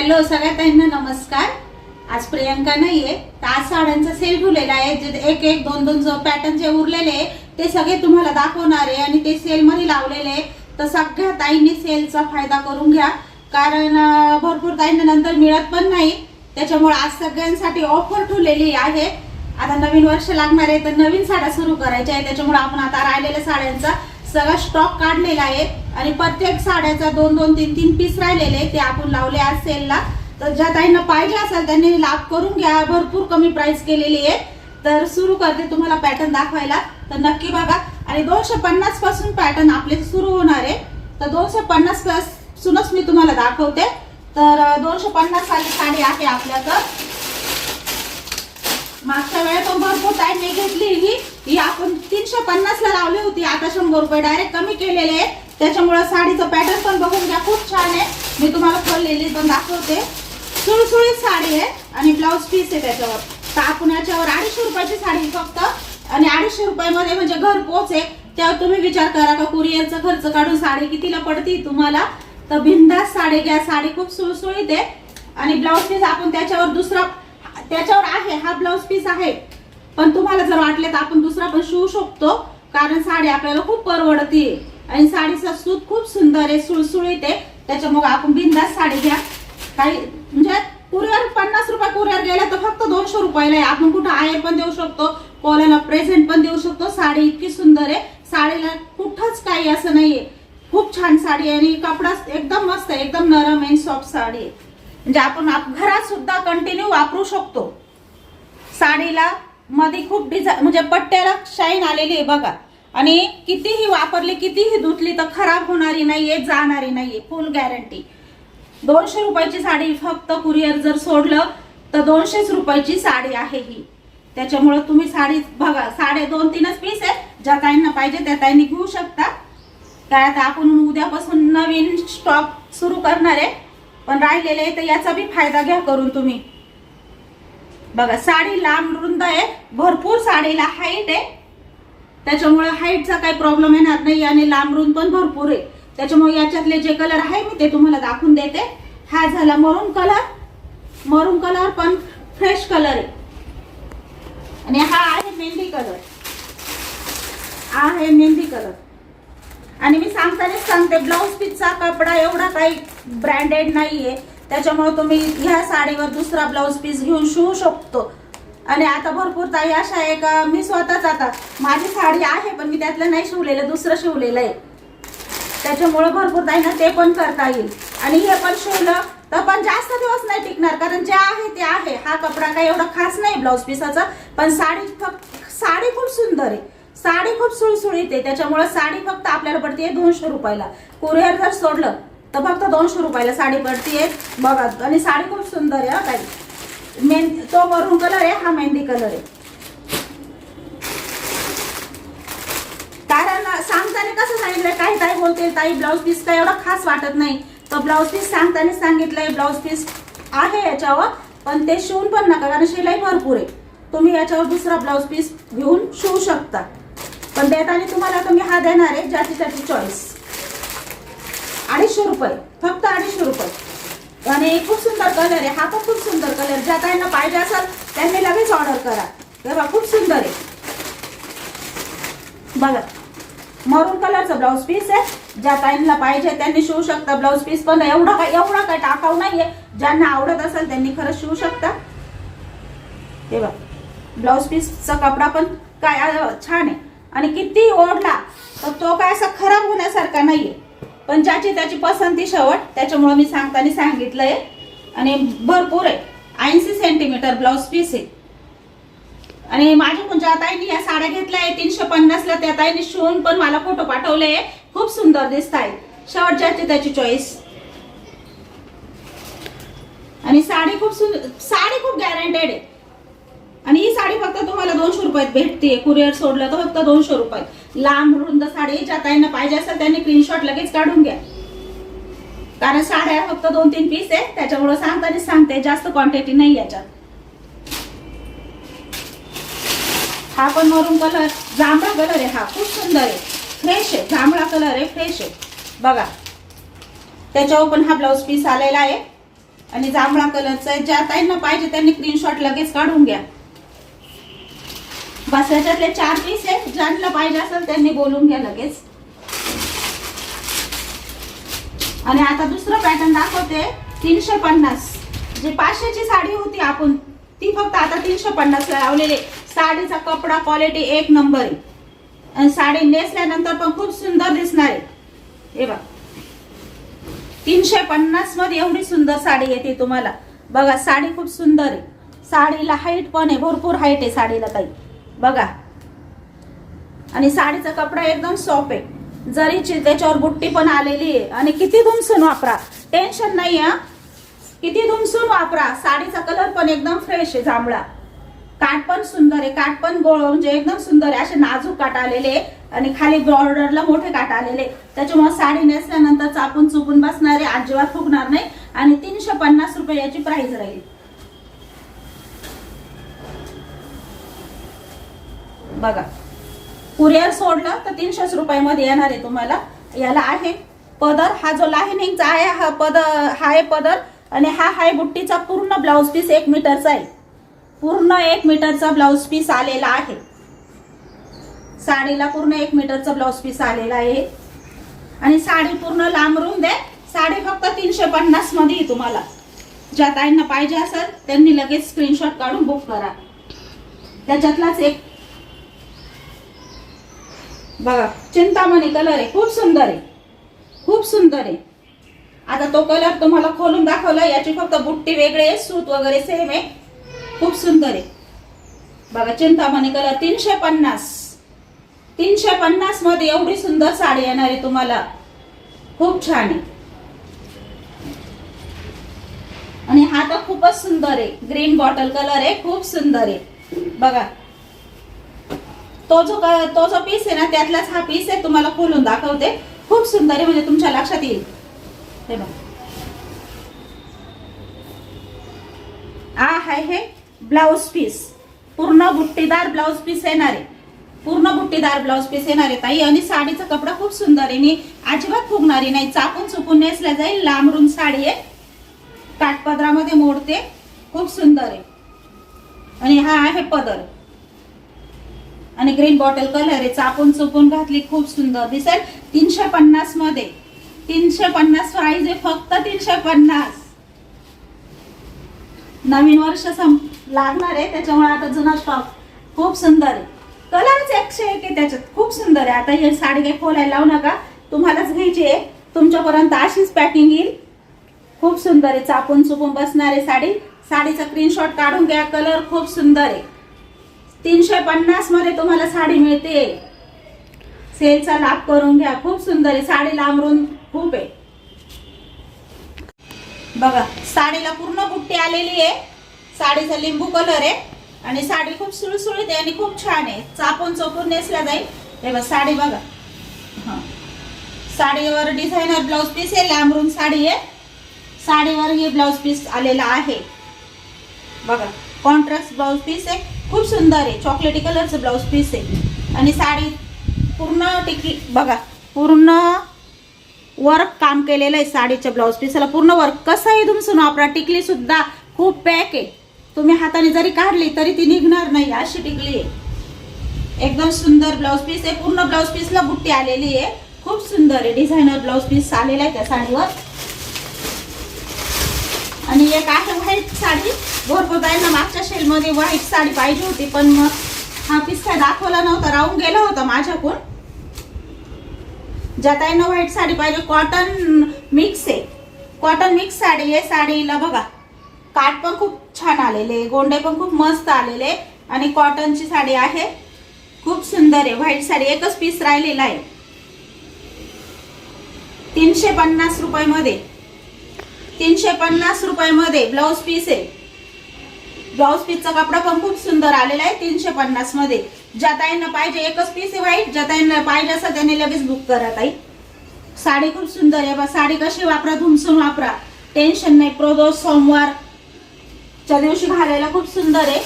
Hello सगळ्या ताईंना नमस्कार. आज प्रियंका नाहीये तर आज साड्यांचा सेल ठेवलेला आहे. जे एक एक दोन दोन जो पॅटर्न जे उरलेले आहे ते सगळे तुम्हाला दाखवणार आहे आणि ते सेलमध्ये लावलेले तर सगळ्या ताईंनी सेलचा फायदा करून घ्या. कारण भरपूर ताईंना नंतर मिळत पण नाही. त्याच्यामुळे आज सगळ्यांसाठी ऑफर ठेवलेली आहे. आता नवीन वर्ष लागणार आहे तर नवीन साड्या सुरू करायच्या आहे त्याच्यामुळे आपण आता राहिलेल्या साड्यांचा सगळा स्टॉक काढलेला आहे. आणि प्रत्येक साड्याचा दोन दोन तीन तीन पीस राहिलेले ते आपण लावले आज सेलला तर ज्या ताईंना पाहिजे असेल त्यांनी लाभ करून घ्या. भरपूर कमी प्राइस केलेली आहे. तर सुरू करते तुम्हाला पॅटर्न दाखवायला. तर नक्की बघा. आणि दोनशे पन्नासपासून पॅटर्न आपले सुरू होणार आहे. तर दोनशे पन्नास पासूनच मी तुम्हाला दाखवते. तर दोनशे पन्नास साली साडी आहे आपल्याकडं. मागच्या वेळेस पण भरपूर टाइम घेतली ही. ही आपण तीनशे पन्नास ला लावली होती. आता शंभर रुपये डायरेक्ट कमी केलेले आहे त्याच्यामुळे साडीचं पॅटर्न पण बघून घ्या. खूप छान आहे. मी तुम्हाला खोललेली पण दाखवते. सुळसुळीत साडी आहे आणि ब्लाऊज पीस आहे त्याच्यावर. तर आपण याच्यावर अडीचशे रुपयाची साडी फक्त आणि अडीचशे रुपयामध्ये म्हणजे घर पोच आहे. त्यावर तुम्ही विचार करा का कुरिअरचा खर्च काढून साडी कितीला पडती तुम्हाला? तर बिंदास साडी घ्या. साडी खूप सुळसुळीत आहे. आणि ब्लाऊज पीस आपण त्याच्यावर दुसरा त्याच्यावर आहे हा ब्लाऊज पीस आहे. पण तुम्हाला जर वाटले तर आपण दुसरा पण शिवू शकतो कारण साडी आपल्याला खूप परवडते. आणि साडीचा सूत खूप सुंदर आहे सुळसुळीत आहे. त्याच्यामुळे आपण बिंदास साडी घ्या. काही म्हणजे कुरिअर पन्नास रुपये कुरिअर गेला तर फक्त दोनशे रुपयाला आहे. आपण कुठं आहे पण देऊ शकतो कोणाला प्रेझेंट पण देऊ शकतो. साडी इतकी सुंदर आहे. साडीला कुठंच काही असं नाहीये. खूप छान साडी आहे आणि कपडा एकदम मस्त आहे एकदम नरम आहे सॉफ्ट साडी आहे. म्हणजे आपण आप- घरात सुद्धा कंटिन्यू वापरू शकतो. साडीला मध्ये खूप डिझाईन म्हणजे पट्ट्याला शाईन आलेली आहे बघा. आणि कितीही वापरली कितीही धुतली तर खराब होणारी नाहीये जाणारी नाहीये फुल गॅरंटी दोनशे रुपयाची साडी फक्त कुरिअर जर सोडलं तर दोनशेच रुपयाची साडी आहे ही. त्याच्यामुळे तुम्ही साडी बघा साडे दोन तीनच पीस आहे ज्या ताईंना पाहिजे त्या ताईंनी घेऊ शकता. काय आता आपण उद्यापासून नवीन स्टॉक सुरू करणार आहे. पण राहिलेले तर याचा बी फायदा घ्या करून तुम्ही. बघा साडी लांब रुंद आहे. भरपूर साडीला हाईट आहे. त्याच्यामुळे हाईटचा काही प्रॉब्लेम येणार नाही आणि लांब रुंद पण भरपूर आहे. त्याच्यामुळे याच्यातले जे कलर आहे मी ते तुम्हाला दाखवून देते. हा झाला मरून कलर मरून कलर पण फ्रेश कलर आहे. आणि हा आहे मेहंदी कलर हा आहे मेहंदी कलर आणि मी सांगतानाच सांगते ब्लाऊज पीसचा कपडा एवढा काही ब्रँडेड नाहीये. त्याच्यामुळे तुम्ही ह्या साडीवर दुसरा ब्लाऊज पीस घेऊन शिवू शकतो. आणि आता भरपूर ताई अशा आहे का मी स्वतःच आता माझी साडी आहे पण मी त्यातलं नाही शिवलेलं दुसरं शिवलेलं आहे. त्याच्यामुळे भरपूर ताईंना ते पण करता येईल. आणि हे पण शिवलं तर पण जास्त दिवस नाही टिकणार कारण जे आहे ते आहे. हा कपडा काही एवढा खास नाही ब्लाऊज पीसाचा पण साडी फक्त साडी खूप सुंदर आहे. साडी खूप सुळसुळीत आहे. त्याच्यामुळे साडी फक्त आपल्याला पडते दोनशे रुपयाला. कुरिअर जर सोडलं तर फक्त दोनशे रुपयाला साडी पडतीये. बघा आणि साडी खूप सुंदर आहे ताई. मेन तो मरून कलर आहे हा मेहंदी कलर आहे. कारण सांगताना कसं सांगितलंय काही ताई बोलते ताई ब्लाऊज पीस काय एवढा खास वाटत नाही. तर ब्लाऊज पीस सांगताना सांगितलंय ब्लाऊज पीस आहे याच्यावर पण ते शिवून पण नका कारण शिलाई भरपूर आहे. तुम्ही याच्यावर दुसरा ब्लाऊज पीस घेऊन शिवू शकता. पण देताना तुम्हाला तुम्ही हा देणार आहे ज्याची त्याची चॉईस अडीचशे रुपये फक्त अडीचशे रुपये. आणि खूप सुंदर कलर आहे हा पण खूप सुंदर कलर ज्या ताईंना पाहिजे असेल त्यांनी लगेच ऑर्डर करा. तेव्हा खूप सुंदर आहे. बघा मरून कलरचा ब्लाऊज पीस आहे. ज्या ताईंना पाहिजे त्यांनी शिवू शकता. ब्लाऊज पीस पण एवढा काय एवढा काय टाकाऊ नाहीये. ज्यांना आवडत असेल त्यांनी खरंच शिवू शकता. हे बघ ब्लाऊज पीसचा कपडा पण काय छान आहे. आणि किती ओढला तर तो काय असा खराब होण्यासारखा नाहीये. पण ज्याची त्याची पसंती शेवट त्याच्यामुळे मी सांगताना सांगितलंय. आणि भरपूर आहे. ऐंशी सेंटीमीटर ब्लाऊज पीस आहे. आणि माझ्या म्हणजे ताईंनी या साड्या घेतल्या आहे. तीनशे पन्नासला त्या ताईने शिवून पण मला फोटो पाठवले खूप सुंदर दिसत आहेत शेवट ज्याची त्याची चॉईस आणि साडी खूप सुंदर साडी खूप गॅरंटेड आहे. आणि ही साडी फक्त तुम्हाला दोनशे रुपयात भेटते. कुरिअर सोडलं तर फक्त दोनशे रुपयात. लांब रुंद साडी ज्या ताईंना पाहिजे असेल त्यांनी स्क्रीनशॉट लगेच काढून घ्या. कारण साड्या फक्त दोन तीन पीस आहे त्याच्यामुळे सांगतानी सांगते जास्त क्वांटिटी नाही याच्यात. हा पण मरून कलर जांभळा कलर आहे हा. खूप सुंदर आहे. फ्रेश आहे. जांभळा कलर आहे. फ्रेश आहे. बघा. त्याच्यावर पण हा ब्लाऊज पीस आलेला आहे. आणि जांभळा कलरचा ज्या ताईंना पाहिजे त्यांनी स्क्रीनशॉट लगेच काढून घ्या. बस ह्याच्यातले चार पीस आहे ज्यांना पाहिजे असेल त्यांनी बोलून घ्या लगेच. आणि आता दुसरं पॅटर्न दाखवते. तीनशे पन्नास. जी पाचशेची साडी होती आपण ती फक्त आता तीनशे पन्नासला लावलेली आहे. साडीचा कपडा क्वालिटी एक नंबर आहे. आणि साडी नेसल्यानंतर पण खूप सुंदर दिसणार आहे. हे बघ. तीनशे पन्नासमध्ये एवढी सुंदर साडी येते तुम्हाला. बघा साडी खूप सुंदर आहे. साडीला हाईट पण आहे. भरपूर हाईट आहे साडीला ताई बघा. आणि साडीचा कपडा एकदम सॉफ्ट आहे. जरीची त्याच्यावर बुट्टी पण आलेली आहे. आणि किती धुमसून वापरा. टेन्शन नाही हा. किती धुमसून वापरा. साडीचा कलर पण एकदम फ्रेश आहे जांभळा. काठ पण सुंदर आहे. काठ पण गोळ म्हणजे एकदम सुंदर आहे. असे नाजूक काट आलेले आणि खाली बॉर्डरला मोठे काट आलेले त्याच्यामुळे साडी नेसल्यानंतर चापून चुपून बसणारे अजिबात फुगणार नाही. आणि तीनशे पन्नास रुपये याची प्राइस राहील. बघा. कुरिअर सोडलं तर तीनशेच रुपयामध्ये येणार आहे तुम्हाला. याला आहे पदर. हा जो लाहिनिंगचा आहे हा पदर हा आहे पदर आणि हा हाय बुट्टीचा पूर्ण ब्लाऊज पीस एक मीटरचा आहे. पूर्ण एक मीटरचा ब्लाऊज पीस आलेला आहे. साडीला पूर्ण एक मीटरचा ब्लाऊज पीस आलेला आहे. आणि साडी पूर्ण लांबरून दे. साडी फक्त तीनशे पन्नासमध्ये तुम्हाला. ज्या ताईंना पाहिजे असेल त्यांनी लगेच स्क्रीनशॉट काढून बुक करा. त्याच्यातलाच एक बघा चिंतामणी कलर आहे खूप सुंदर आहे. खूप सुंदर आहे. आता तो कलर तुम्हाला खोलून दाखवला याची फक्त बुट्टी वेगळी आहे सूत वगैरे सेम आहे. खूप सुंदर आहे. बघा चिंतामणी कलर तीनशे पन्नास. तीनशे पन्नासमध्ये एवढी सुंदर साडी येणार आहे तुम्हाला. खूप छान आहे. आणि हा तर खूपच सुंदर आहे. ग्रीन बॉटल कलर आहे खूप सुंदर आहे. बघा तो जो क- तो जो पीस आहे ना त्यातलाच हा पीस आहे तुम्हाला खोलून दाखवते. खूप सुंदर आहे म्हणजे तुमच्या लक्षात येईल. हे बघा. हा आहे हे ब्लाऊज पीस पूर्ण बुट्टीदार ब्लाऊज पीस येणार आहे. पूर्ण बुट्टीदार ब्लाऊज पीस येणार आहे ताई. आणि साडीचा कपडा खूप सुंदर आहे. आणि अजिबात फुगणारी नाही. चापून चुकून नेसल्या जाईल. लांबरून साडी आहे. काठपदरामध्ये मोडते. खूप सुंदर आहे. आणि हा आहे पदर. आणि ग्रीन बॉटल कलर आहे. चापून चुपून घातली खूप सुंदर दिसेल. तीनशे पन्नासमध्ये. तीनशे पन्नास प्राईज आहे फक्त तीनशे पन्नास नवीन वर्ष सं लागणार आहे. त्याच्यामुळे आता जुना स्टॉक खूप सुंदर आहे. कलरच एकशे एक आहे त्याच्यात. खूप सुंदर आहे. आता हे साडी काही खोलायला लावू नका. तुम्हालाच घ्यायची आहे. तुमच्यापर्यंत अशीच पॅकिंग येईल. खूप सुंदर आहे. चापून चुपून बसणार आहे साडी. साडीचा स्क्रीनशॉट काढून घ्या. कलर खूप सुंदर आहे. तीनशे पन्नासमध्ये तुम्हाला साडी मिळते. सेलचा लाभ करून घ्या. खूप सुंदर आहे. साडी लांबरून खूप आहे. बघा साडीला पूर्ण बुट्टी आलेली आहे. साडीचा लिंबू कलर आहे. आणि साडी खूप सुळसुळीत आहे आणि खूप छान आहे. चापून चोपून नेसला जाईल. हे बघ साडी बघा. साडीवर डिझायनर ब्लाऊज पीस आहे. लांबरून साडी आहे. साडीवर हे ब्लाऊज पीस आलेला आहे. बघा कॉन्ट्रास्ट ब्लाऊज पीस आहे. खूप सुंदर आहे. चॉकलेटी कलरचं ब्लाऊज पीस आहे. आणि साडी पूर्ण टिकी बघा पूर्ण वर्क काम केलेलं आहे साडीच्या ब्लाऊज पीसला. पूर्ण वर्क कसं आहे तुमचं? वापरा टिकली सुद्धा खूप पॅक आहे. तुम्ही हाताने जरी काढली तरी ती निघणार नाही. अशी टिकली आहे. एकदम सुंदर ब्लाऊज पीस आहे. पूर्ण ब्लाऊज पीसला बुट्टी आलेली आहे. खूप सुंदर आहे. डिझायनर ब्लाऊज पीस आलेला आहे त्या साडीवर. आणि एक आहे व्हाईट साडी. भरपूर बाईंना मागच्या शेलमध्ये व्हाईट साडी पाहिजे होती पण मग हा पिस्ता दाखवला नव्हता राहून गेला होता माझ्याकडून. ज्या व्हाईट साडी पाहिजे कॉटन मिक्स आहे. कॉटन मिक्स साडी आहे साडीला बघा काठ पण खूप छान आलेले गोंडे पण खूप मस्त आलेले आणि कॉटनची साडी आहे खूप सुंदर आहे. व्हाईट साडी एकच पीस राहिलेला आहे. तीनशे पन्नास रुपयामध्ये. तीनशे पन्नास रुपयामध्ये ब्लाऊज पीस आहे. ब्लाऊज पीसचा कपडा पण खूप सुंदर आलेला आहे तीनशे पन्नासमध्ये ज्या ताईंना पाहिजे एकच पीस आहे व्हाईट ज्या ताईंना पाहिजे असं त्यांनी लगेच बुक करा ताई. साडी खूप सुंदर आहे बा साडी कशी वापरा धुमसून वापरा. टेन्शन नाही प्रदोष सोमवार. च्या दिवशी घालायला खूप सुंदर आहे.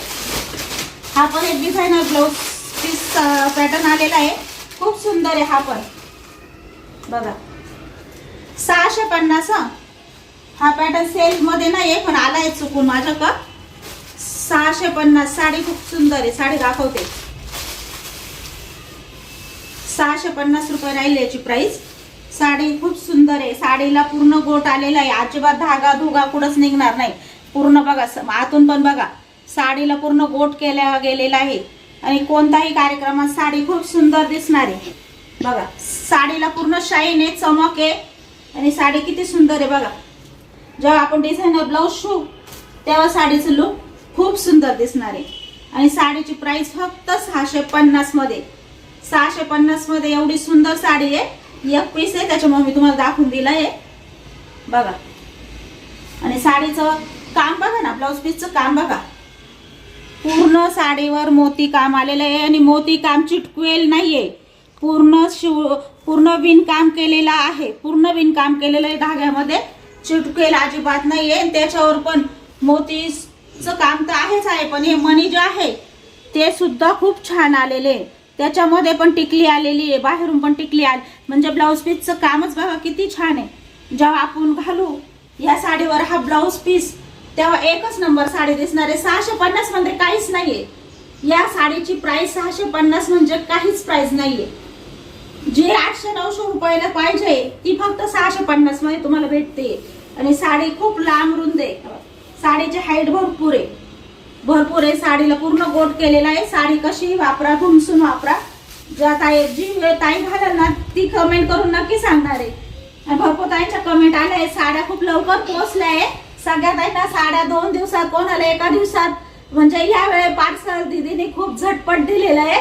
हा पण एक डिझायनर ब्लाऊज पीस पॅटर्न आलेला आहे. खूप सुंदर आहे हा पण. बघा. सहाशे पन्नास हा पॅटर्न सेल नाही आहे पण आला आहे चुकून माझ्या का सहाशे पन्नास साडी खूप सुंदर आहे. साडी दाखवते. सहाशे पन्नास रुपये राहील याची प्राईस साडी खूप सुंदर आहे. साडीला पूर्ण गोट आलेला आहे. अजिबात धागा धुगा कुठंच निघणार नाही. पूर्ण बघा आतून पण बघा. साडीला पूर्ण गोट केल्या गेलेला आहे. आणि कोणताही कार्यक्रमात साडी खूप सुंदर दिसणार आहे. बघा साडीला पूर्ण शाईन आहे चमक आहे. आणि साडी किती सुंदर आहे बघा. जेव्हा आपण डिझायनर ब्लाऊज शिवू तेव्हा साडीचं लुक खूप सुंदर दिसणार आहे. आणि साडीची प्राइस फक्त सहाशे पन्नासमध्ये सहाशे पन्नासमध्ये एवढी सुंदर साडी आहे. एक पीस आहे त्याच्यामुळे मी तुम्हाला दाखवून दिलं आहे बघा. आणि साडीचं काम बघा ना ब्लाऊज पीसचं काम बघा. पूर्ण साडीवर मोती काम आलेलं आहे आणि मोती काम चिटकवेल आहे पूर्ण शिव पूर्ण विणकाम केलेलं आहे. पूर्ण विणकाम केलेलं आहे धाग्यामध्ये. चिटकेल अजिबात नाहीये. आणि त्याच्यावर पण मोतीचं काम तर आहेच आहे पण हे मणी जे आहे ते सुद्धा खूप छान आलेले त्याच्यामध्ये पण टिकली आलेली आहे बाहेरून पण टिकली आली. म्हणजे ब्लाऊज पीसचं कामच बघा किती छान आहे. जेव्हा आपण घालू या साडीवर हा ब्लाऊज पीस तेव्हा एकच नंबर साडी दिसणार आहे. सहाशे पन्नासमध्ये काहीच नाहीये. या साडीची प्राइस सहाशे पन्नास म्हणजे काहीच प्राइस नाहीये. जे आठशे नऊशे रुपयाला पाहिजे ती फक्त सहाशे पन्नासमध्ये तुम्हाला भेटते. आणि साडी खूप लांब रुंद आहे. साडीची हाईट भरपूर आहे. भरपूर आहे. साडीला पूर्ण गोट केलेला आहे. साडी कशी वापरा घुमसून वापरा. ज्या ताई जी ताई घालाल ना ती कमेंट करून नक्की सांगणार आहे. आणि भरपूर ताईंच्या कमेंट आल्या आहे साड्या खूप लवकर पोहोचल्या आहे सगळ्या ताईंना साड्या दोन दिवसात कोणाला एका दिवसात म्हणजे ह्यावेळे वेळे पार्सल दिदीने खूप झटपट दिलेलं आहे.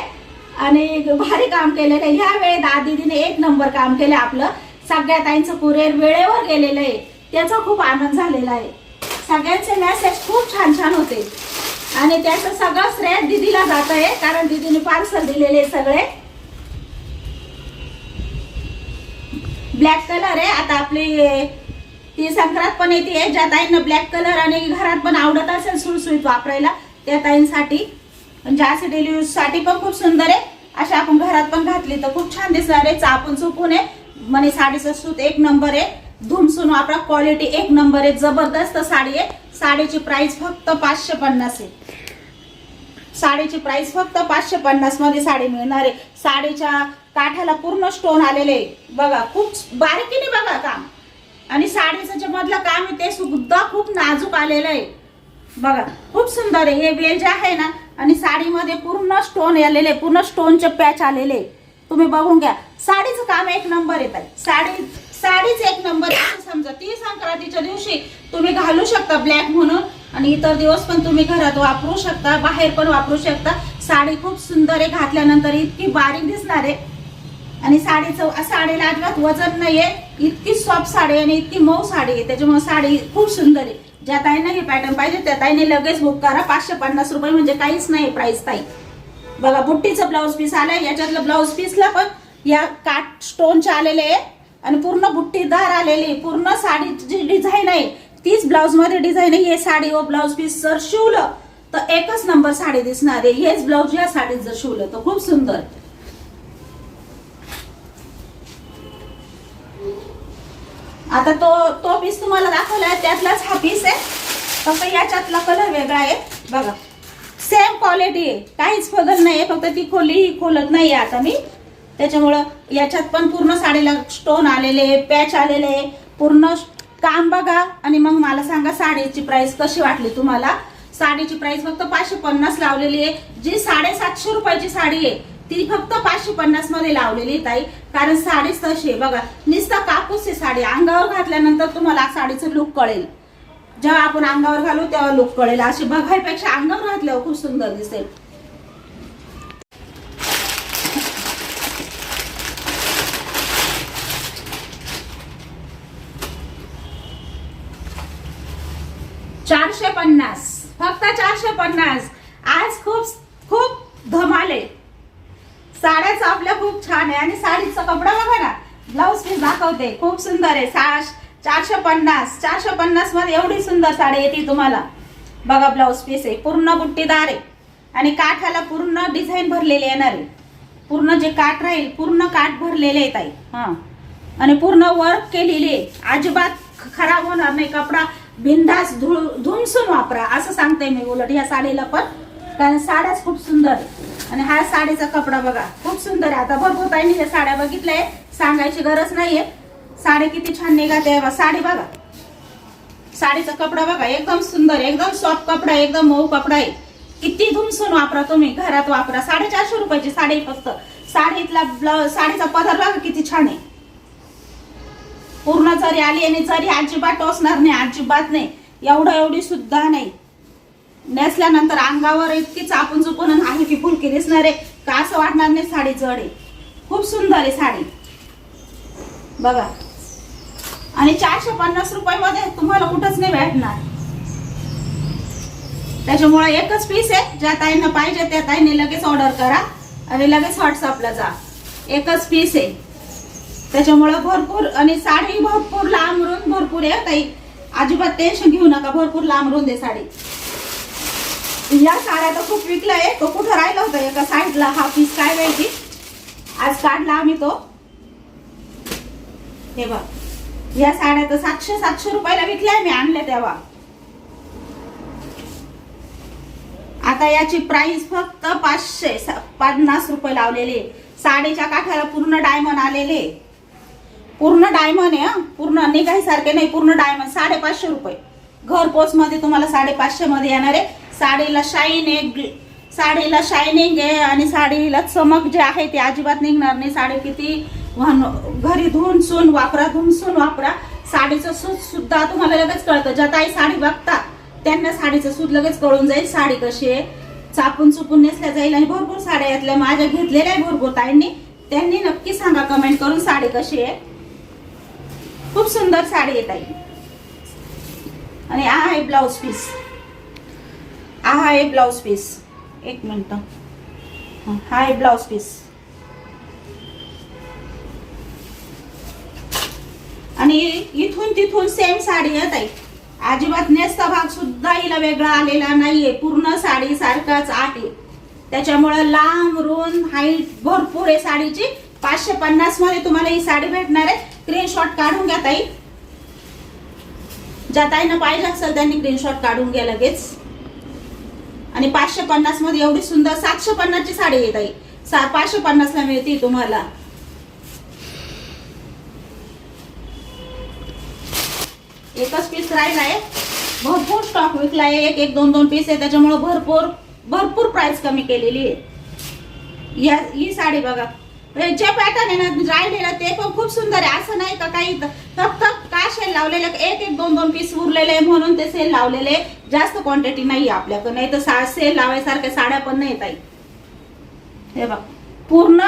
आणि भारी काम केलेलं आहे. ह्या वेळेत दिदीने एक नंबर काम केलं आपलं. सगळ्या ताईंचं कुरिअर वेळेवर गेलेलं आहे. त्याचा खूप आनंद झालेला आहे. सगळ्यांचे मेसेज खूप छान छान होते. आणि त्याचं सगळं श्रेय दिदीला जात आहे कारण दिदीने पार्सल दिलेले सगळे. ब्लॅक कलर आहे. आता आपली ती संक्रांत पण येते ज्या ताईंना ब्लॅक कलर आणि घरात पण आवडत असेल सुळसुळीत वापरायला त्या ताईंसाठी. म्हणजे असे डेली यूजसाठी पण खूप सुंदर आहे. अशा आपण घरात पण घातली तर खूप छान दिसणार आहे. चापून चुकून आहे. म्हणे साडीचं सूत एक नंबर आहे. धुमसून वापरा क्वालिटी एक नंबर आहे जबरदस्त साडी आहे. साडीची प्राइस फक्त पाचशे पन्नास आहे. साडीची प्राइस फक्त पाचशे पन्नासमध्ये साडी मिळणार आहे. साडीच्या काठाला पूर्ण स्टोन आलेले बघा खूप बारीकीने बघा काम. आणि साडीचं जे मधलं काम आहे ते सुद्धा खूप नाजूक आलेलं आहे. बघा खूप सुंदर आहे. हे वेल जे आहे ना आणि साडीमध्ये पूर्ण स्टोन आलेले पूर्ण स्टोनचे पॅच आलेले तुम्ही बघून घ्या. साडीचं काम एक नंबर येत आहे साडी साडीच एक नंबर समजा ती संक्रांतीच्या दिवशी तुम्ही घालू शकता ब्लॅक म्हणून आणि इतर दिवस पण तुम्ही घरात वापरू शकता बाहेर पण वापरू शकता. साडी खूप सुंदर आहे घातल्यानंतर इतकी बारीक दिसणार आहे. आणि साडीचं साडीला अजिबात वजन नाहीये. इतकी सॉफ्ट साडी आणि इतकी मऊ साडी आहे. त्याच्यामुळे साडी खूप सुंदर आहे. ज्या ताईंना हे पॅटर्न पाहिजे त्या ताईने लगेच बुक करा. पाचशे पन्नास रुपये म्हणजे काहीच नाही प्राइस ताई. बघा बुट्टीचं ब्लाऊज पीस आलाय. याच्यातलं ब्लाऊज पीसला पण या काट स्टोनचे आलेले आहे. आणि पूर्ण बुट्टीदार आलेली पूर्ण साडीची जी डिझाईन आहे तीच ब्लाऊजमध्ये डिझाईन आहे. हे साडी व ब्लाऊज पीस जर शिवलं तर एकच नंबर साडी दिसणार आहे. हेच ब्लाऊज या साडीत जर शिवलं तर खूप सुंदर. आता तो तो पीस तुम्हाला दाखवलाय त्यातलाच हा पीस आहे. फक्त याच्यातला कलर वेगळा आहे. बघा. सेम क्वालिटी आहे. काहीच बदल नाही फक्त ती खोली ही खोलत नाही आता मी. त्याच्यामुळं याच्यात पण पूर्ण साडीला स्टोन आलेले पॅच आलेले पूर्ण काम बघा. आणि मग मला सांगा साडीची प्राइस कशी वाटली तुम्हाला? साडीची प्राइस फक्त पाचशे पन्नास लावलेली आहे. जी साडेसातशे रुपयाची साडी आहे ती फक्त पाचशे पन्नासमध्ये लावलेली आहे ताई. कारण साडीच तशी आहे. बघा निस्ता कापूस आहे साडी. अंगावर घातल्यानंतर तुम्हाला साडीचं लुक कळेल. जेव्हा आपण अंगावर घालू तेव्हा लुक कळेल. अशी बघायपेक्षा अंगावर घातल्यावर खूप सुंदर दिसेल चारशे पन्नास फक्त चारशे पन्नास. आज खूप खूप धमाले साड्याचं आपल्या खूप छान आहे आणि साडीचा कपडा बघा ना. ब्लाऊज पीस दाखवते. खूप सुंदर आहे. साश चारशे पन्नास चारशे पन्नासमध्ये एवढी सुंदर साडी येते तुम्हाला. बघा ब्लाऊज पीस आहे. पूर्ण बुट्टीदार आहे. आणि काठाला पूर्ण डिझाईन भरलेली येणार आहे. पूर्ण जे काठ राहील पूर्ण काठ भरलेले आहे ताई हा. आणि पूर्ण वर्क केलेली आहे. अजिबात खराब होणार नाही. कपडा बिंदास धुळ धुमसून वापरा. असं सांगते मी उलट ह्या साडीला पण. कारण साड्याच खूप सुंदर आणि हा साडीचा कपडा बघा खूप सुंदर आहे. आता भरपूर ताईने त्या साड्या बघितल्या सांगायची गरज नाहीये. साडी किती छान निघाते बा साडी बघा. साडीचा कपडा बघा एकदम सुंदर एकदम सॉफ्ट कपडा एकदम मऊ कपडा आहे. किती धुमसून वापरा तुम्ही. घरात वापरा. साडेचारशे रुपयाची साडी फक्त. साडीतला ब्लाउज साडीचा पदर बघा किती छान आहे. पूर्ण जरी आली आणि जरी अजिबात टोचणार नाही अजिबात नाही. एवढं एवढी सुद्धा नाही. नेसल्यानंतर अंगावर इतकी चापून चुपून आहे की फुलकी दिसणार आहे का असं वाटणार नाही साडी जड आहे. खूप सुंदर आहे साडी. बघा. आणि चारशे पन्नास रुपयामध्ये तुम्हाला कुठंच नाही भेटणार. त्याच्यामुळे एकच पीस आहे ज्या ताईंना पाहिजे त्या ताईंनी लगेच ऑर्डर करा आणि लगेच व्हॉट्सअपला जा. एकच पीस आहे. त्याच्यामुळं भरपूर आणि साडी भरपूर लांबरून भरपूर आहे. ताई अजिबात टेन्शन घेऊ नका भरपूर लांबरून दे साडी. या साड्या तर खूप विकला आहे. तो कुठं राहिला होता एका साईडला हा पीस काय माहिती आज काढला आम्ही तो. हे बघ. या साड्या तर सातशे सातशे रुपयाला विकल्या मी आणल्या तेव्हा. आता याची प्राइस फक्त पाचशे स- पन्नास रुपये लावलेली साडीच्या काठाला पूर्ण डायमंड आलेले आहे. पूर्ण डायमंड आहे पूर्ण पूर्ण निघायसारखे नाही पूर्ण डायमंड साडेपाचशे रुपये. घर पोचमध्ये तुम्हाला साडेपाचशे मध्ये येणार आहे. साडीला शाईन आहे साडीला शायनिंग आहे आणि साडीला चमक जे आहे ते अजिबात निघणार नाही. साडी किती घरी धुवून सून वापरा धुवून सून वापरा. साडीचं सूत सुद्धा तुम्हाला लगेच कळतं. ज्या ताई साडी बघता त्यांना साडीचं सूत लगेच कळून जाईल. साडी कशी आहे? चापून चुपून नेसल्या जाईल आणि भरपूर साड्या यातल्या माझ्या घेतलेल्या आहे भरपूर ताईंनी. त्यांनी नक्की सांगा कमेंट करून साडी कशी आहे. खूप सुंदर साडी आहे ताई. आणि हा आहे ब्लाऊज पीस. हा आहे ब्लाऊज पीस. एक मिनिट. हा आहे ब्लाउज पीस. आणि इथून तिथून सेम साडी आहे ताई. अजिबात नेसता भाग सुद्धा हिला वेगळा आलेला नाहीये. पूर्ण साडी सारखाच आहे. त्याच्यामुळे लांब रुंद हाईट भरपूर आहे साडीची. पाचशे पन्नासमध्ये तुम्हाला ही साडी भेटणार आहे. स्क्रीनशॉट काढून घ्या ताई. ज्या ताईनं पाहिजे असेल त्यांनी स्क्रीनशॉट काढून घ्या लगेच. आणि पाचशे पन्नासमध्ये एवढी सुंदर सातशे पन्नासची साडी येत आहे सा पाचशे पन्नासला मिळते तुम्हाला. एकच पीस राहिलाय. भरपूर स्टॉक विकलाय. एक एक दोन दोन पीस आहे. त्याच्यामुळे भरपूर भरपूर प्राइस कमी केलेली आहे. या ही साडी बघा. जे पॅटर्न आहे ना राहिलेलं ते पण खूप सुंदर आहे. असं नाही का काही फक्त का सेल लावलेलं? एक एक दोन दोन पीस उरलेले म्हणून ते सेल लावलेले जास्त क्वांटिटी नाही आपल्याकडे. नाही तर सेल लावायसारख्या साड्या पण नाही ताई हे बघ. पूर्ण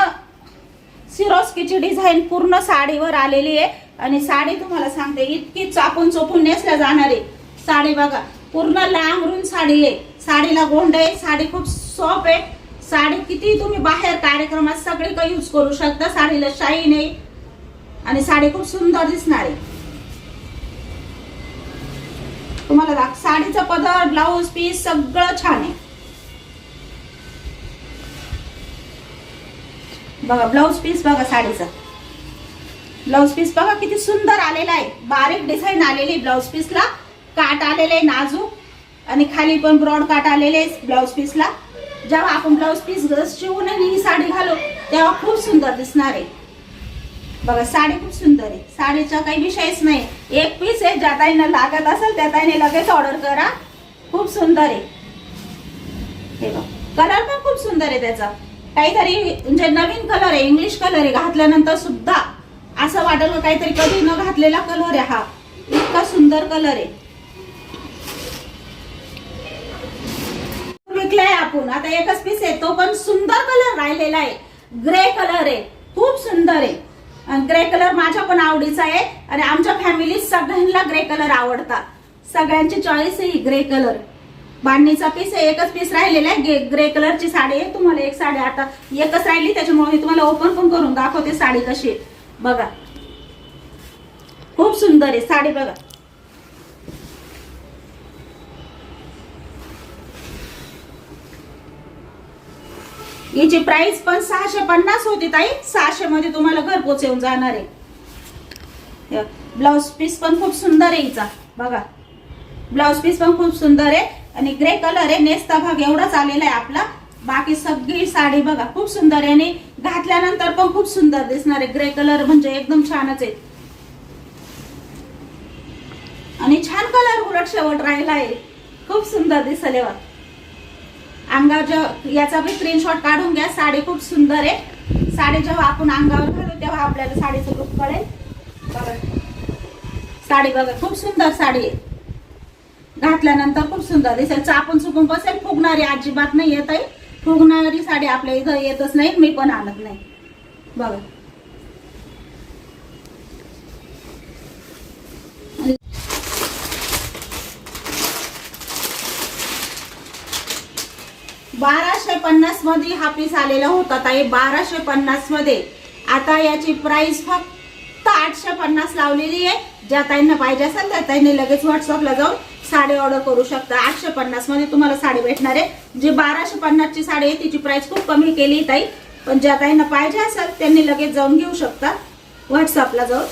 सिरोस्कीची डिझाईन पूर्ण साडीवर आलेली आहे. आणि साडी तुम्हाला सांगते इतकी चापून चोपून नेसल्या जाणार आहे. साडी बघा. पूर्ण लांबरून साडी आहे. साडीला गोंड आहे. साडी खूप सॉफ्ट आहे. साडी किती तुम्ही बाहेर कार्यक्रमात सगळीकडे यूज करू शकता. साडीला शाईन आहे. आणि साडी खूप सुंदर दिसणार. आहे तुम्हाला दाख साडीचा पदर ब्लाऊज पीस सगळं छान आहे. बघा ब्लाऊज पीस बघा साडीचा. ब्लाऊज पीस बघा किती सुंदर आलेला आहे. बारीक डिझाईन आलेली ब्लाऊज पीसला काट आलेले आहे नाजूक. आणि खाली पण ब्रॉड काट आलेले आहे ब्लाऊज पीसला जेव्हा आपण ब्लाऊज पीस शिवून आणि ही साडी घालू तेव्हा खूप सुंदर दिसणार आहे. बघा साडी खूप सुंदर आहे. साडीचा काही विषयच नाही. एक पीस आहे ज्या ताईनं लागत असेल त्या ताईने लगेच ऑर्डर करा. खूप सुंदर आहे. हे बघ कलर पण खूप सुंदर आहे त्याचा. काहीतरी म्हणजे नवीन कलर आहे इंग्लिश कलर आहे घातल्यानंतर सुद्धा. असं वाटेल काहीतरी कधी न घातलेला कलर आहे हा. इतका सुंदर कलर आहे. विकलाय आपण आता एकच पीस आहे तो पण सुंदर कलर राहिलेला आहे. ग्रे कलर आहे. खूप सुंदर आहे. आणि ग्रे कलर माझ्या पण आवडीचा आहे. आणि आमच्या फॅमिलीत सगळ्यांना ग्रे कलर आवडतात. सगळ्यांची चॉईस आहे ग्रे कलर बांधणीचा पीस आहे एकच पीस राहिलेला आहे. ग्रे कलरची साडी आहे. तुम्हाला एक साडी आता एकच राहिली त्याच्यामुळे मी तुम्हाला ओपन पण करून दाखवते साडी कशी आहे. बघा. खूप सुंदर आहे साडी बघा. हिची प्राइस पण सहाशे पन्नास होती ताई. सहाशे मध्ये तुम्हाला घरपोच येऊन जाणार आहे. ब्लाऊज पीस पण खूप सुंदर आहे हिचा. बघा. ब्लाऊज पीस पण खूप सुंदर आहे आणि ग्रे कलर आहे. नेसता भाग एवढाच आलेला आहे आपला. बाकी सगळी साडी बघा खूप सुंदर आहे आणि घातल्यानंतर पण खूप सुंदर दिसणार आहे. ग्रे कलर म्हणजे एकदम छानच आहे. आणि छान कलर उलट शेवट राहिला आहे खूप सुंदर दिसले वा अंगावर याचा बी स्क्रीनशॉट काढून घ्या. साडी खूप सुंदर आहे. साडी जेव्हा आपण अंगावर घालू तेव्हा आपल्याला साडीचं लुक कळेल. बघा. साडी बघा खूप सुंदर साडी आहे. घातल्यानंतर खूप सुंदर दिसेल. चापून चुकून बसेल. फुगणारी अजिबात नाही येत आहे फुगणारी साडी आपल्या इथं येतच नाही. मी पण आणत नाही. बघा. बाराशे पन्नासमध्ये हा पीस आलेला होता ताई. बाराशे पन्नासमध्ये. आता याची प्राइस फक्त आठशे पन्नास लावलेली आहे. ज्या ताईंना पाहिजे असेल त्या ताईंनी लगेच व्हॉट्सअपला जाऊन साडी ऑर्डर करू शकता. आठशे पन्नासमध्ये तुम्हाला साडी भेटणार आहे. जी बाराशे पन्नासची साडी आहे तिची प्राइस खूप कमी केली ताई. पण ज्या ताईंना पाहिजे असेल त्यांनी लगेच जाऊन घेऊ शकता. व्हॉट्सअपला जाऊन.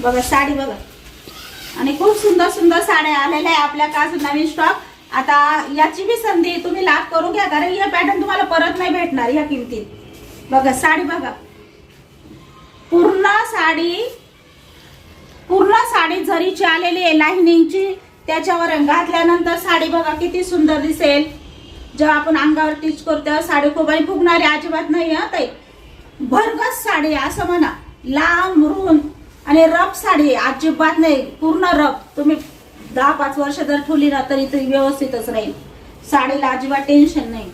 बघा साडी बघा. आणि खूप सुंदर सुंदर साड्या आलेल्या आहे आपल्या अजून नवीन स्टॉक आता याची बी संधी तुम्ही लाभ करून घ्या कारण या पॅटर्न तुम्हाला परत नाही भेटणार या किमतीत. बघा साडी बघा. पूर्ण साडी पूर्ण साडी जरीची आलेली आहे लाईनिंगची त्याच्यावर घातल्यानंतर साडी बघा किती सुंदर दिसेल. जेव्हा आपण अंगावर टीच करतो तेव्हा साडी खूप आणि फुगणारी अजिबात नाही हा ते भरगस साडी असं म्हणा. लांब रुंद आणि रफ साडी अजिबात नाही पूर्ण रफ तुम्ही दहा पाच वर्ष जर ठेवली ना तरी ती व्यवस्थितच राहील. साडीला अजिबात टेन्शन नाही.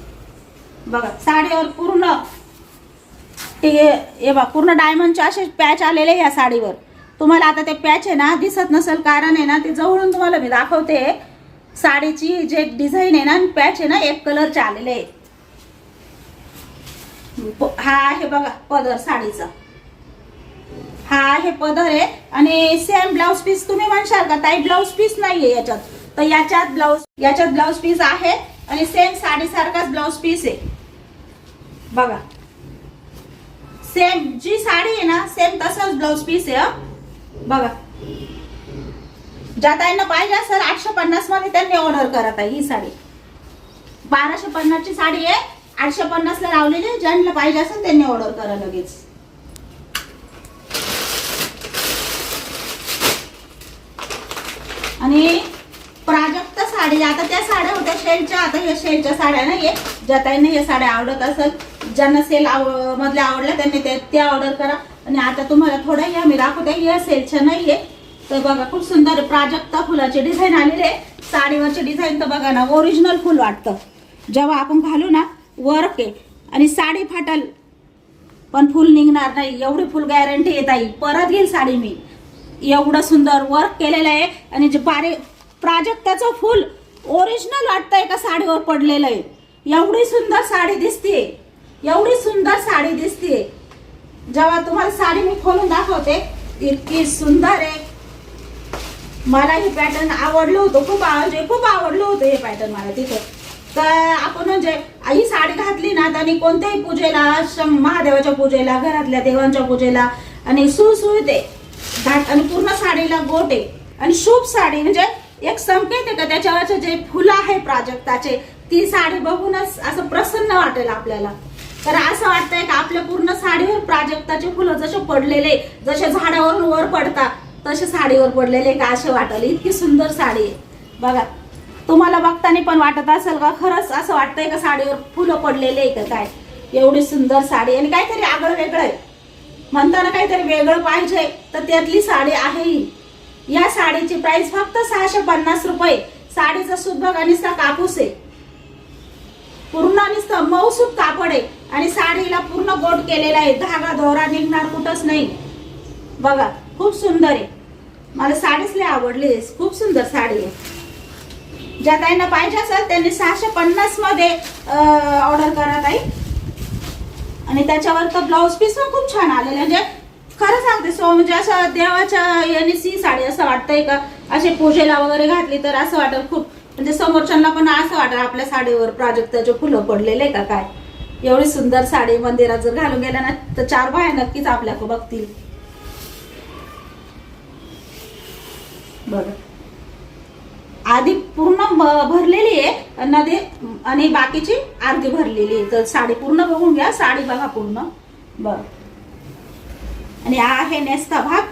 बघा साडीवर पूर्ण ते हे बा पूर्ण डायमंडचे असे पॅच आलेले ह्या साडीवर. तुम्हाला आता ते पॅच आहे ना दिसत नसेल कारण आहे ना ते जवळून तुम्हाला मी दाखवते. साडीची जे डिझाईन आहे ना पॅच आहे ना एक कलरचे आलेले आहे. हा आहे बघा पदर साडीचा. हा हे पदर आहे. आणि सेम ब्लाऊज पीस तुम्ही म्हणशाल का? ताई ब्लाऊज पीस नाहीये याच्यात. तर याच्यात ब्लाऊज याच्यात ब्लाऊज पीस आहे आणि सेम साडीसारखाच ब्लाऊज पीस आहे. बघा. सेम जी साडी आहे ना सेम तसाच ब्लाऊज पीस आहे बघा. ज्या ताईंना पाहिजे असेल आठशे पन्नासमध्ये त्यांनी ऑर्डर करत आहे ही साडी. बाराशे पन्नास ची साडी आहे. आठशे पन्नास ला लावलेली ज्यांना पाहिजे असेल त्यांनी ऑर्डर करा लगेच. आणि प्राजक्त साडी आता त्या साड्या होत्या शेलच्या आता या शेलच्या साड्या नाहीये. ज्या ताईंना या साड्या आवडत असेल ज्यांना सेल आव मधल्या आवडल्या त्यांनी ते त्या ऑर्डर करा. आणि आता तुम्हाला थोड्या या मी दाखवते या सेलच्या नाहीये. तर बघा खूप सुंदर प्राजक्ता फुलाची डिझाईन आलेली आहे. साडीवरची डिझाईन तर बघा ना ओरिजिनल फुल वाटतं. जेव्हा आपण घालू ना वर्क आहे. आणि साडी फाटल पण फुल निघणार नाही. एवढी फुल गॅरंटी येत आई परत घेईल साडी मी. एवढं सुंदर वर्क केलेलं आहे. आणि जे बारे प्राजक्ताचं फुल ओरिजिनल वाटतंय का साडीवर पडलेलं आहे. एवढी सुंदर साडी दिसते एवढी सुंदर साडी दिसते जेव्हा तुम्हाला साडी मी खोलून दाखवते इतकी सुंदर आहे. मला हे पॅटर्न आवडलं होतं. खूप म्हणजे खूप आवडलं होतं हे पॅटर्न मला तिथं. तर आपण म्हणजे ही साडी घातली ना आणि कोणत्याही पूजेला शं- महादेवाच्या पूजेला घरातल्या देवांच्या पूजेला आणि सुसुईत आणि पूर्ण साडीला गोट आहे. आणि शुभ साडी म्हणजे एक संकेत आहे का त्याच्यावरचे जे फुलं आहे प्राजक्ताचे ती साडी बघूनच असं प्रसन्न वाटेल आपल्याला. तर असं वाटतंय का आपल्या पूर्ण साडीवर प्राजक्ताचे फुलं जसे पडलेले जसे झाडावरून वर पडतात तसे साडीवर पडलेले का असे वाटेल? इतकी सुंदर साडी आहे. बघा तुम्हाला बघताना पण वाटत असेल का खरंच असं वाटतंय का साडीवर फुलं पडलेले आहे का काय? एवढी सुंदर साडी आणि काहीतरी आगळं वेगळं आहे. म्हणताना काहीतरी वेगळं पाहिजे तर त्यातली साडी आहे ही. या साडीची प्राइस फक्त सहाशे पन्नास रुपये. साडीचा सुद्धा बघा कापूस आहे. पूर्ण नुसतं मऊसूत कापड आहे. आणि साडीला पूर्ण गोट केलेला आहे. धागा दोरा निघणार कुठंच नाही. बघा खूप सुंदर आहे. मला साडीच लय आवडली. आहे. खूप सुंदर साडी आहे. ज्या ताईंना पाहिजे असेल त्यांनी सहाशे पन्नासमध्ये ऑर्डर करा ताई. आणि त्याच्यावर तर ब्लाऊज पीस पण खूप छान आलेले म्हणजे खरं सांगते सो म्हणजे असं देवाच्या याने सी साडी असं वाटतंय का? असे पूजेला वगैरे घातली तर असं वाटेल खूप म्हणजे समोरच्यांना पण असं वाटेल आपल्या साडीवर प्राजक्ताचे फुलं पडलेले का काय? एवढी सुंदर साडी मंदिरात जर घालून गेल्या ना तर चार बाया नक्कीच आपल्याकडे बघतील. बघा आधी पूर्ण भरलेली आहे. नदी आणि बाकीची अर्धी भरलेली आहे. तर साडी पूर्ण बघून घ्या. साडी बघा पूर्ण. बर. आणि हा आहे नेसता भाग.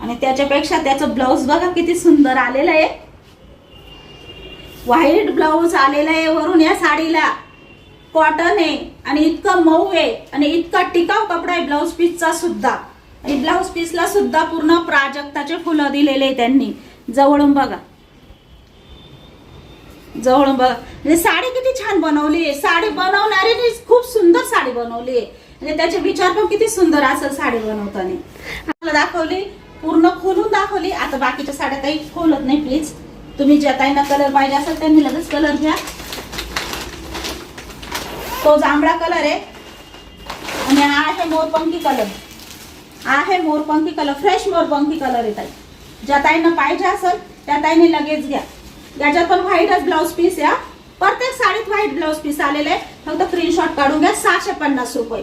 आणि त्याच्यापेक्षा त्याचं ब्लाऊज बघा किती सुंदर आलेलं आहे. व्हाईट ब्लाऊज आलेला आहे वरून या साडीला. कॉटन आहे. आणि इतकं मऊ आहे. आणि इतका टिकाऊ कपडा आहे ब्लाऊज पीसचा सुद्धा. आणि ब्लाऊज पीसला सुद्धा पूर्ण प्राजक्ताचे फुलं दिलेले त्यांनी. जवळून बघा. जवळून बघ म्हणजे साडी किती छान बनवली आहे. साडी बनवणाऱ्याने खूप सुंदर साडी बनवली आहे. म्हणजे त्याचे विचार पण किती सुंदर असेल साडी बनवताना. आपल्याला दाखवली पूर्ण खोलून दाखवली. आता बाकीच्या साड्या काही खोलत नाही प्लीज तुम्ही ज्या ताईंना कलर पाहिजे असेल त्यांनी लगेच कलर घ्या. तो जांभळा कलर आहे. आणि हा आहे मोरपंखी कलर आहे मोरपंखी कलर फ्रेश मोरपंखी कलर आहे ताई. ज्या ताईंना पाहिजे असेल त्या ताईने लगेच घ्या. याच्यात पण व्हाईटच ब्लाऊज पीस या प्रत्येक साडीत व्हाईट ब्लाऊज पीस आलेले आहे. फक्त स्क्रीनशॉट काढून घ्या सहाशे पन्नास रुपये.